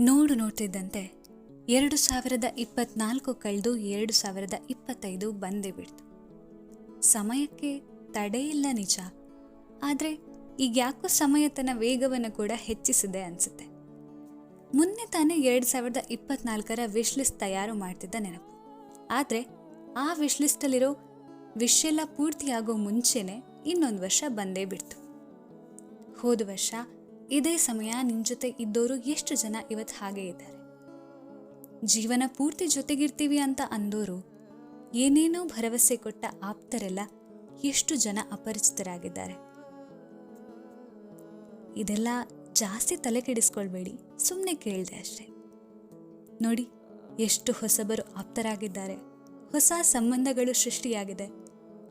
ನೋಡು ನೋಡ್ತಿದ್ದಂತೆ ಎರಡು ಸಾವಿರದ ಇಪ್ಪತ್ನಾಲ್ಕು ಕಳೆದು ಎರಡು ಸಾವಿರದ ಇಪ್ಪತ್ತೈದು ಬಂದೇ ಬಿಡ್ತು ಸಮಯಕ್ಕೆ ತಡೆಯಿಲ್ಲ ನಿಜ. ಆದರೆ ಈಗ ಯಾಕೋ ಸಮಯ ತನ್ನ ವೇಗವನ್ನು ಕೂಡ ಹೆಚ್ಚಿಸಿದೆ ಅನಿಸುತ್ತೆ. ಮೊನ್ನೆ ತಾನೇ ಎರಡು ಸಾವಿರದ ಇಪ್ಪತ್ನಾಲ್ಕರ ವಿಶ್ಲಿಸ್ಟ್ ತಯಾರು ಮಾಡ್ತಿದ್ದ ನೆನಪು. ಆದರೆ ಆ ವಿಶ್ಲಿಸ್ಟಲ್ಲಿರೋ ಲಿಸ್ಟಲ್ಲಿರೋ ವಿಶ್ ಎಲ್ಲ ಪೂರ್ತಿಯಾಗೋ ಮುಂಚೆನೆ ಇನ್ನೊಂದು ವರ್ಷ ಬಂದೇ ಬಿಡ್ತು. ಹೋದ ವರ್ಷ ಇದೇ ಸಮಯ ನಿನ್ನ ಜೊತೆ ಇದ್ದವರು ಎಷ್ಟು ಜನ ಇವತ್ತು ಹಾಗೆ ಇದ್ದಾರೆ? ಜೀವನ ಪೂರ್ತಿ ಜೊತೆಗಿರ್ತೀವಿ ಅಂತ ಅಂದೋರು, ಏನೇನೋ ಭರವಸೆ ಕೊಟ್ಟ ಆಪ್ತರೆಲ್ಲ ಎಷ್ಟು ಜನ ಅಪರಿಚಿತರಾಗಿದ್ದಾರೆ? ಇದೆಲ್ಲ ಜಾಸ್ತಿ ತಲೆ ಕೆಡಿಸ್ಕೊಳ್ಬೇಡಿ ಸುಮ್ಮನೆ ಕೇಳಿದೆ ಅಷ್ಟೆ. ನೋಡಿ, ಎಷ್ಟು ಹೊಸಬರು ಆಪ್ತರಾಗಿದ್ದಾರೆ. ಹೊಸ ಸಂಬಂಧಗಳು ಸೃಷ್ಟಿಯಾಗಿದೆ.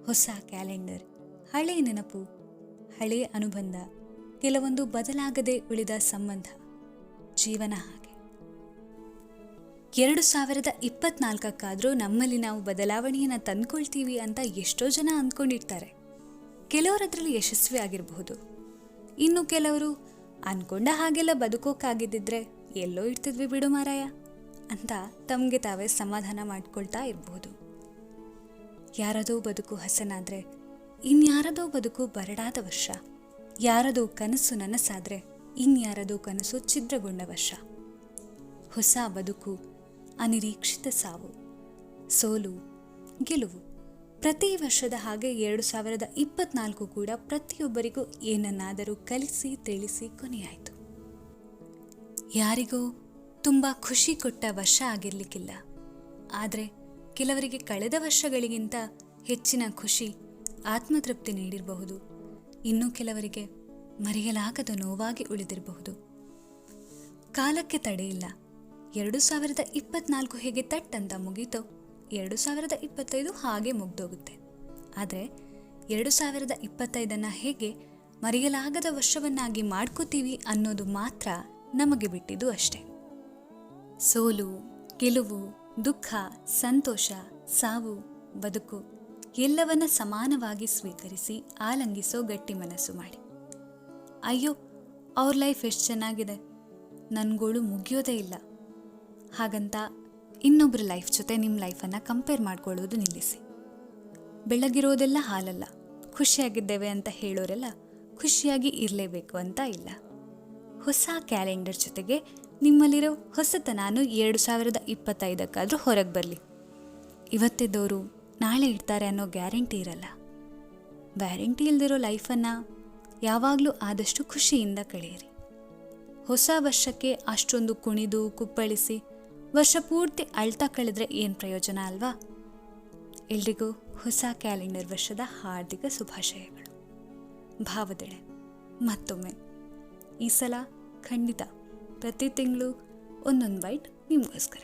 ಹೊಸ ಕ್ಯಾಲೆಂಡರ್, ಹಳೆ ನೆನಪು ಹಳೆಯ ಅನುಬಂಧ. ಕೆಲವೊಂದು ಬದಲಾಗದೆ ಉಳಿದ ಸಂಬಂಧ. ಜೀವನ ಹಾಗೆ. ಎರಡು ಸಾವಿರದ ಇಪ್ಪತ್ನಾಲ್ಕಕ್ಕಾದರೂ ನಮ್ಮಲ್ಲಿ ನಾವು ಬದಲಾವಣೆಯನ್ನು ತಂದ್ಕೊಳ್ತೀವಿ ಅಂತ ಎಷ್ಟೋ ಜನ ಅಂದ್ಕೊಂಡಿರ್ತಾರೆ. ಕೆಲವರದ್ರಲ್ಲಿ ಯಶಸ್ವಿ ಆಗಿರಬಹುದು. ಇನ್ನು ಕೆಲವರು, ಅನ್ಕೊಂಡ ಹಾಗೆಲ್ಲ ಬದುಕೋಕ್ಕಾಗಿದ್ದಿದ್ರೆ ಎಲ್ಲೋ ಇರ್ತಿದ್ವಿ ಬಿಡು ಮಾರಾಯ ಅಂತ ತಮಗೆ ತಾವೇ ಸಮಾಧಾನ ಮಾಡ್ಕೊಳ್ತಾ ಇರಬಹುದು. ಯಾರದೋ ಬದುಕು ಹಸನಾದರೆ, ಇನ್ಯಾರದೋ ಬದುಕು ಬರಡಾದ ವರ್ಷ. ಯಾರದೋ ಕನಸು ನನಸಾದ್ರೆ, ಇನ್ಯಾರದೋ ಕನಸು ಛಿದ್ರಗೊಂಡ ವರ್ಷ ಹೊಸ ಬದುಕು, ಅನಿರೀಕ್ಷಿತ ಸಾವು, ಸೋಲು, ಗೆಲುವು. ಪ್ರತಿ ವರ್ಷದ ಹಾಗೆ ಎರಡು ಸಾವಿರದ ಇಪ್ಪತ್ನಾಲ್ಕು ಕೂಡ ಪ್ರತಿಯೊಬ್ಬರಿಗೂ ಏನನ್ನಾದರೂ ಕಲಿಸಿ, ತಿಳಿಸಿ ಕೊನೆಯಾಯಿತು. ಯಾರಿಗೂ ತುಂಬ ಖುಷಿ ಕೊಟ್ಟ ವರ್ಷ ಆಗಿರ್ಲಿಕ್ಕಿಲ್ಲ. ಆದರೆ ಕೆಲವರಿಗೆ ಕಳೆದ ವರ್ಷಗಳಿಗಿಂತ ಹೆಚ್ಚಿನ ಖುಷಿ ಆತ್ಮತೃಪ್ತಿ ನೀಡಿರಬಹುದು. ಇನ್ನು ಕೆಲವರಿಗೆ ಮರೆಯಲಾಗದ ನೋವಾಗಿ ಉಳಿದಿರಬಹುದು. ಕಾಲಕ್ಕೆ ತಡೆಯಿಲ್ಲ ಎರಡು ಸಾವಿರದ ಇಪ್ಪತ್ನಾಲ್ಕು ಹೇಗೆ ತಟ್ಟಂತ ಮುಗೀತೋ, ಎರಡು ಸಾವಿರದ ಇಪ್ಪತ್ತೈದು ಹಾಗೆ ಮುಗ್ದೋಗುತ್ತೆ. ಆದರೆ, ಎರಡು ಸಾವಿರದ ಇಪ್ಪತ್ತೈದನ್ನು ಹೇಗೆ ಮರೆಯಲಾಗದ ವರ್ಷವನ್ನಾಗಿ ಮಾಡ್ಕೋತೀವಿ ಅನ್ನೋದು ಮಾತ್ರ ನಮಗೆ ಬಿಟ್ಟಿದ್ದು ಅಷ್ಟೆ. ಸೋಲು, ಗೆಲುವು, ದುಃಖ, ಸಂತೋಷ, ಸಾವು, ಬದುಕು ಎಲ್ಲವನ್ನ ಸಮಾನವಾಗಿ ಸ್ವೀಕರಿಸಿ ಆಲಂಗಿಸೋ ಗಟ್ಟಿ ಮನಸ್ಸು ಮಾಡಿ. ಅಯ್ಯೋ, ಅವ್ರ ಲೈಫ್ ಎಷ್ಟು ಚೆನ್ನಾಗಿದೆ. ನನ್ಗೋಳು ಮುಗಿಯೋದೇ ಇಲ್ಲ. ಹಾಗಂತ ಇನ್ನೊಬ್ಬರ ಲೈಫ್ ಜೊತೆ ನಿಮ್ಮ ಲೈಫನ್ನು ಕಂಪೇರ್ ಮಾಡ್ಕೊಳ್ಳೋದು ನಿಲ್ಲಿಸಿ. ಬೆಳಗಿರೋದೆಲ್ಲ ಹಾಲಲ್ಲ. ಖುಷಿಯಾಗಿದ್ದೇವೆ ಅಂತ ಹೇಳೋರೆಲ್ಲ ಖುಷಿಯಾಗಿ ಇರಲೇಬೇಕು ಅಂತ ಇಲ್ಲ. ಹೊಸ ಕ್ಯಾಲೆಂಡರ್ ಜೊತೆಗೆ ನಿಮ್ಮಲ್ಲಿರೋ ಹೊಸತನಾನು ಎರಡು ಸಾವಿರದ ಇಪ್ಪತ್ತೈದಕ್ಕಾದರೂ ಹೊರಗೆ ಬರಲಿ. ಇವತ್ತಿದ್ದವರು ನಾಳೆ ಇಡ್ತಾರೆ ಅನ್ನೋ ಗ್ಯಾರಂಟಿ ಇರಲ್ಲ. ವ್ಯಾರಂಟಿ ಇಲ್ದಿರೋ ಲೈಫನ್ನು ಯಾವಾಗಲೂ ಆದಷ್ಟು ಖುಷಿಯಿಂದ ಕಳೆಯಿರಿ. ಹೊಸ ವರ್ಷಕ್ಕೆ ಅಷ್ಟೊಂದು ಕುಣಿದು, ಕುಪ್ಪಳಿಸಿ ವರ್ಷ ಪೂರ್ತಿ ಅಳ್ತಾ ಕಳೆದ್ರೆ ಏನು ಪ್ರಯೋಜನ ಅಲ್ವಾ? ಎಲ್ರಿಗೂ ಹೊಸ ಕ್ಯಾಲೆಂಡರ್ ವರ್ಷದ ಹಾರ್ದಿಕ ಶುಭಾಶಯಗಳು. ಭಾವದೆಳೆ, ಮತ್ತೊಮ್ಮೆ. ಈ ಸಲ ಖಂಡಿತ ಪ್ರತಿ ತಿಂಗಳು ಒಂದೊಂದು ಬೈಟ್ ನಿಮಗೋಸ್ಕರ.